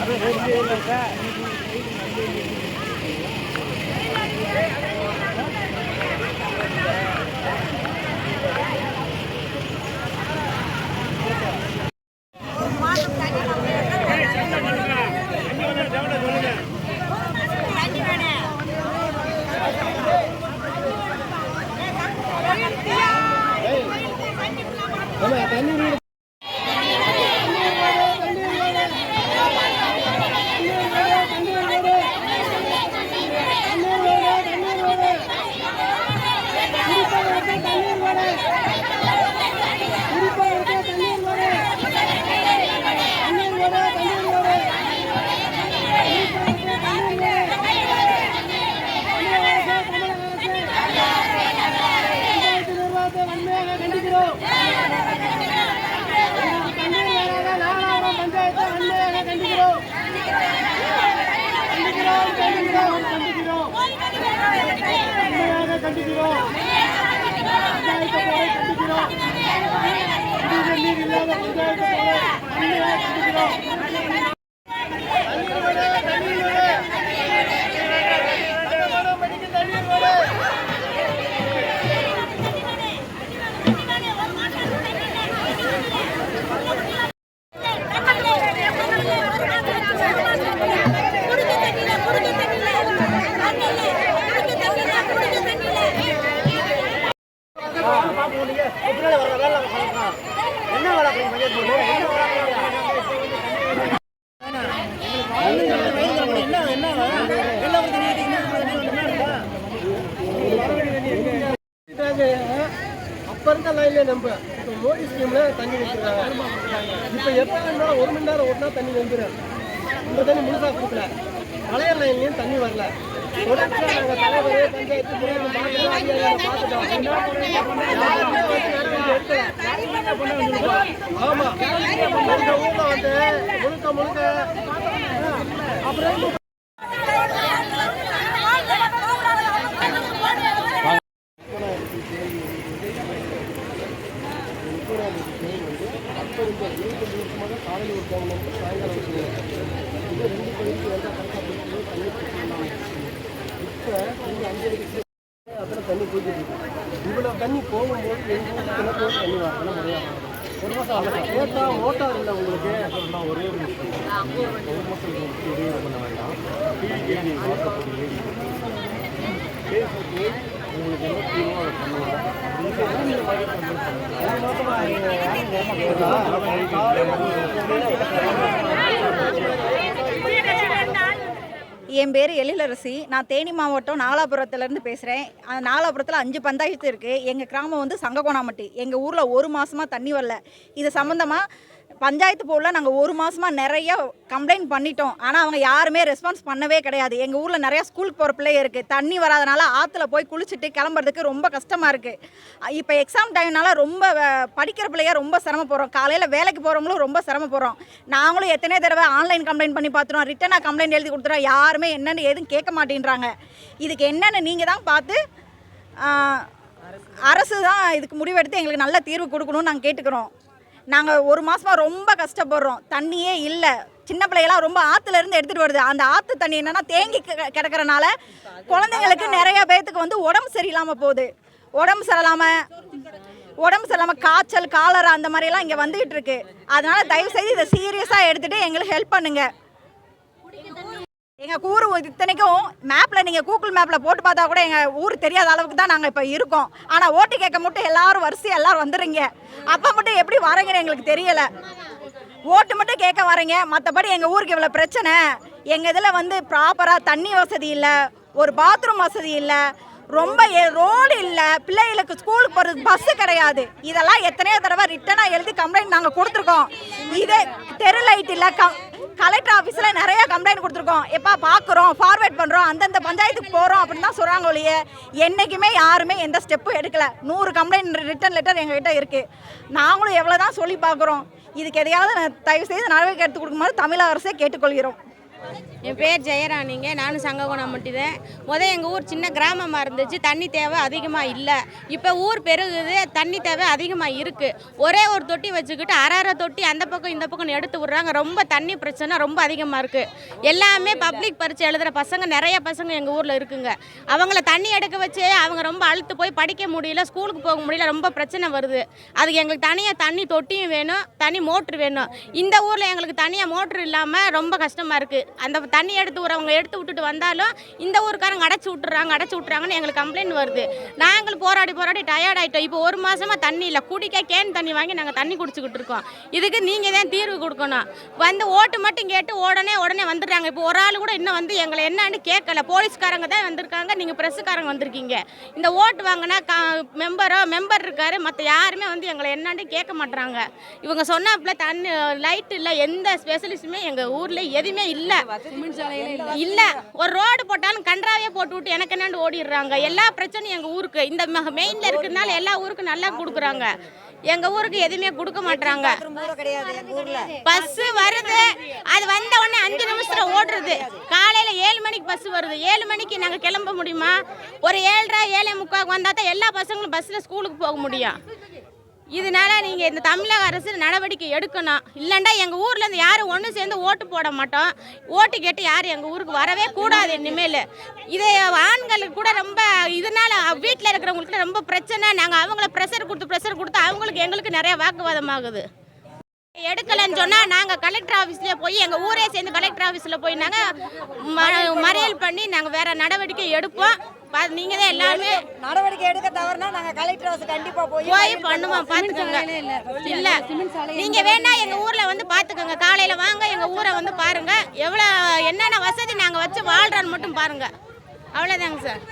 அப்படியே ரெண்டு sir 我买白绿 ya. கண்டிக்கிறோம். பஞ்சாயத்து போரை கண்டிக்கிறோம் நீர் இல்லாத பஞ்சாயத்து போரை கண்டிக்கிறோம் அப்ப இருந்த நம்ப இப்போ மோடி ஸ்கீம்ல தண்ணி வச்சிருக்காங்க இப்போ எப்போ வேணாலும் ஒரு மணி நேரம் ஓட்டினா தண்ணி வந்துடும் இந்த தண்ணி முழுசாக கொடுக்கல. பழைய லைன்லேயும் தண்ணி வரல. தொடர்ச்சியாக நாங்கள் தலைவர் பஞ்சாயத்து ஆமாம் முழுக்க முழுக்க பார்த்துட்டோம் எடுக்கல. ஆமா இந்த ஊர்ல வந்து முழுக்க முழுக்க அப்புறம் காலையில் ஒரு கவனம் சாயங்காலம் ஒரு கவனம் இது ரெண்டு பகுதிக்கு வந்து கரெக்டாக போயிட்டு தண்ணி பிடிச்சிடலாம் இப்போ இங்கே அஞ்சு அடிக்கு அதில் தண்ணி போயிட்டு இருக்கு இவ்வளோ தண்ணி போகும்போது எங்கள் ஊருக்கு கிணத்து தண்ணி வரலாம் முறையாக ஒரு மாதம் ஆகலாம் கேட்டால் மோட்டார் இல்லை உங்களுக்கு ஒரே ஒரு விஷயம் ஒரு மாதம் இதே இது பண்ண வேண்டாம் ஏரி வாட்டப்படி உங்களுக்கு என்ன தீர்வோ அதை பண்ணுவோம் என் பேர் எழிலரசி. நான் தேனி மாவட்டம் நாலாபுரத்துலேருந்து பேசுகிறேன் அந்த நாலாபுரத்தில் அஞ்சு பஞ்சாயத்து இருக்குது எங்கள் கிராமம் வந்து சங்ககோணாமட்டி எங்கள் ஊரில் ஒரு மாதமாக தண்ணி வரல. இது சம்மந்தமாக பஞ்சாயத்து போர்டில் நாங்கள் ஒரு மாதமாக நிறைய கம்ப்ளைண்ட் பண்ணிட்டோம். ஆனால் அவங்க யாருமே ரெஸ்பான்ஸ் பண்ணவே கிடையாது. எங்கள் ஊரில் நிறையா ஸ்கூலுக்கு போகிற பிள்ளைய இருக்குது தண்ணி வராதனால ஆற்றுல போய் குளிச்சுட்டு கிளம்புறதுக்கு ரொம்ப கஷ்டமாக இருக்குது இப்போ எக்ஸாம் டைம்னால ரொம்ப படிக்கிற பிள்ளைய ரொம்ப சிரமப்படுறோம். காலையில் வேலைக்கு போகிறவங்களும் ரொம்ப சிரமப்படுறோம். நாங்களும் எத்தனை தடவை ஆன்லைன் கம்ப்ளைண்ட் பண்ணி பார்த்துறோம் ரிட்டனாக கம்ப்ளைண்ட் எழுதி கொடுத்துறோம் யாருமே என்னென்னு எதுவும் கேட்க மாட்டேன்றாங்க. இதுக்கு என்னென்னு நீங்கள் தான் பார்த்து அரசு தான் இதுக்கு முடிவெடுத்து எங்களுக்கு நல்ல தீர்வு கொடுக்கணும்னு நாங்கள் கேட்டுக்கிறோம். நாங்கள் ஒரு மாதமாக ரொம்ப கஷ்டப்படுறோம். தண்ணியே இல்லை. சின்ன பிள்ளைகளாம் ரொம்ப ஆற்றுல இருந்து எடுத்துகிட்டு வருது. அந்த ஆற்று தண்ணி என்னென்னா தேங்கி கிடக்கிறனால குழந்தைங்களுக்கு நிறைய பேர்த்துக்கு வந்து உடம்பு சரியில்லாமல் போகுது. உடம்பு சரியில்லாமல் உடம்பு சரியில்லாமல் காய்ச்சல் காலரா அந்த மாதிரிலாம் இங்கே வந்துக்கிட்டு இருக்கு. அதனால் தயவு செய்து இதை சீரியஸாக எடுத்துகிட்டு எங்களுக்கு ஹெல்ப் பண்ணுங்கள் எங்கள் ஊர் இத்தனைக்கும் மேப்பில் நீங்கள் கூகுள் மேப்பில் போட்டு பார்த்தா கூட எங்கள் ஊர் தெரியாத அளவுக்கு தான் நாங்கள் இப்போ இருக்கோம். ஆனால் ஓட்டு கேட்க மட்டும் எல்லாரும் வரிசையாக எல்லாரும் வந்துடுறீங்க. அப்போ மட்டும் எப்படி வரீங்கன்னு எங்களுக்கு தெரியலை. ஓட்டு மட்டும் கேட்க வரீங்க. மற்றபடி எங்கள் ஊருக்கு இவ்வளோ பிரச்சனை. எங்கள் இதில் வந்து ப்ராப்பராக தண்ணி வசதி இல்லை. ஒரு பாத்ரூம் வசதி இல்லை. ரொம்ப ரோடு இல்லை. பிள்ளைகளுக்கு ஸ்கூலுக்கு போகிறது பஸ்ஸு கிடையாது. இதெல்லாம் எத்தனையோ தடவை ரிட்டனாக எழுதி கம்ப்ளைண்ட் நாங்கள் கொடுத்துருக்கோம். இதே தெரு லைட் இல்லை கம் கலெக்டர் ஆஃபீஸில் நிறையா கம்ப்ளைண்ட் கொடுத்துருக்கோம். எப்பா பார்க்குறோம் ஃபார்வேர்ட் பண்ணுறோம் அந்தந்த பஞ்சாயத்துக்கு போகிறோம் அப்படின்னு தான் சொல்கிறாங்க ஒழிய என்றைக்குமே யாருமே எந்த ஸ்டெப்பும் எடுக்கலை. நூறு கம்ப்ளைண்ட் ரிட்டன் லெட்டர் எங்ககிட்ட இருக்குது நாங்களும் எவ்வளோ தான் சொல்லி பார்க்குறோம் இதுக்கு எதையாவது நான் தயவு செய்து நடவடிக்கை எடுத்து கொடுக்குமாறு தமிழக அரசே கேட்டுக்கொள்கிறோம். என் பேர் ஜெயராணிங்க. நானும் சங்ககுணம் தான் முதல் எங்கள் ஊர் சின்ன கிராமமாக இருந்துச்சு. தண்ணி தேவை அதிகமாக இல்லை. இப்போ ஊர் பெருகுது. தண்ணி தேவை அதிகமாக இருக்குது ஒரே ஒரு தொட்டி வச்சுக்கிட்டு அரை அரை தொட்டி அந்த பக்கம் இந்த பக்கம் எடுத்து விட்றாங்க. ரொம்ப தண்ணி பிரச்சனை ரொம்ப அதிகமாக இருக்குது எல்லாமே பப்ளிக் பரீட்சை எழுதுகிற பசங்க நிறைய பசங்க எங்கள் ஊரில் இருக்குங்க. அவங்கள தண்ணி எடுக்க வச்சு அவங்க ரொம்ப அழுத்து போய் படிக்க முடியல ஸ்கூலுக்கு போக முடியல ரொம்ப பிரச்சனை வருது. அதுக்கு எங்களுக்கு தனியாக தண்ணி தொட்டியும் வேணும் தனி மோட்ரு வேணும். இந்த ஊரில் எங்களுக்கு தனியாக மோட்ரு இல்லாமல் ரொம்ப கஷ்டமாக இருக்குது அந்த தண்ணி எடுத்து விட்றவங்க எடுத்து விட்டுட்டு வந்தாலும் இந்த ஊருக்காரங்க அடைச்சி விட்டுறாங்க அடைச்சி விட்றாங்கன்னு எங்களுக்கு கம்ப்ளைண்ட் வருது. நாங்கள் போராடி போராடி டயர்ட் ஆகிட்டோம் இப்போ ஒரு மாதமாக தண்ணி இல்லை. குடிக்க கேன் தண்ணி வாங்கி நாங்கள் தண்ணி குடிச்சுக்கிட்டு இருக்கோம். இதுக்கு நீங்கள் தான் தீர்வு கொடுக்கணும். வந்து ஓட்டு மட்டும் கேட்டு உடனே உடனே வந்துடுறாங்க. இப்போ ஒரு ஆள் கூட இன்னும் வந்து எங்களை என்னன்னு கேட்கல. போலீஸ்காரங்க தான் வந்திருக்காங்க. நீங்கள் ப்ரெஸ்ஸுக்காரங்க வந்திருக்கீங்க. இந்த ஓட்டு வாங்கினா கா மெம்பரோ மெம்பர் இருக்காரு. மற்ற யாருமே வந்து எங்களை என்னன்னு கேட்க மாட்டுறாங்க இவங்க சொன்னாப்புல தண்ணி லைட் இல்லை. எந்த ஸ்பெஷலிஸ்ட்டுமே எங்கள் ஊரில் எதுவுமே இல்லை. இல்ல. ஒரு ரோடு போட்டாலும் கன்றாவே போட்டு விட்டு எனக்கு என்னண்டு ஓடிடுறாங்க. எல்லா பிரச்சனையும் எங்க ஊருக்கு. இந்த மெயின்ல இருக்கிறதுனால எல்லா ஊருக்கும் நல்லா கொடுக்குறாங்க. எங்க ஊருக்கு எதுவுமே கொடுக்க மாட்டாங்க பஸ் வருது. அது வந்த உடனே அஞ்சு நிமிஷத்துல ஓடுறது. காலையில ஏழு மணிக்கு பஸ் வருது. ஏழு மணிக்கு நாங்க கிளம்ப முடியுமா? ஒரு ஏழரை ஏழை முக்காவுக்கு வந்தா தான் எல்லா பசங்களும் பஸ்ல ஸ்கூலுக்கு போக முடியும். இதனால நீங்கள் இந்த தமிழக அரசு நடவடிக்கை எடுக்கணும். இல்லைண்டா எங்கள் ஊரில் இருந்து யாரும் ஒன்று சேர்ந்து ஓட்டு போட மாட்டோம். ஓட்டு கேட்டு யாரும் எங்கள் ஊருக்கு வரவே கூடாது இனிமேல். இது ஆண்களுக்கு கூட ரொம்ப இதனால வீட்டில் இருக்கிறவங்களுக்கு ரொம்ப பிரச்சனை. நாங்கள் அவங்கள ப்ரெஷர் கொடுத்து ப்ரெஷர் கொடுத்து அவங்களுக்கு எங்களுக்கு நிறைய வாக்குவாதம் ஆகுது. எடுக்கலைன்னு சொன்னால் நாங்கள் கலெக்டர் ஆஃபீஸ்லேயே போய் எங்கள் ஊரே சேர்ந்து கலெக்டர் ஆஃபீஸில் போய் நாங்கள் மறியல் பண்ணி நாங்கள் வேற நடவடிக்கை எடுப்போம். நீங்கள் தான் எல்லாருமே நடவடிக்கை எடுக்க தவறுனா நாங்க கலெக்டர் ஹவுஸ் கண்டிப்பா போய் போய் பண்ணுவோம் பாத்துக்கோங்க. இல்ல நீங்க வேணா எங்க ஊர்ல வந்து பாத்துக்கோங்க. காலையில வாங்க எங்க ஊரை வந்து பாருங்க. எவ்வளவு என்னென்ன வசதி நாங்க வச்சு வாழ்றோன்னு மட்டும் பாருங்க. அவ்வளவுதாங்க சார்.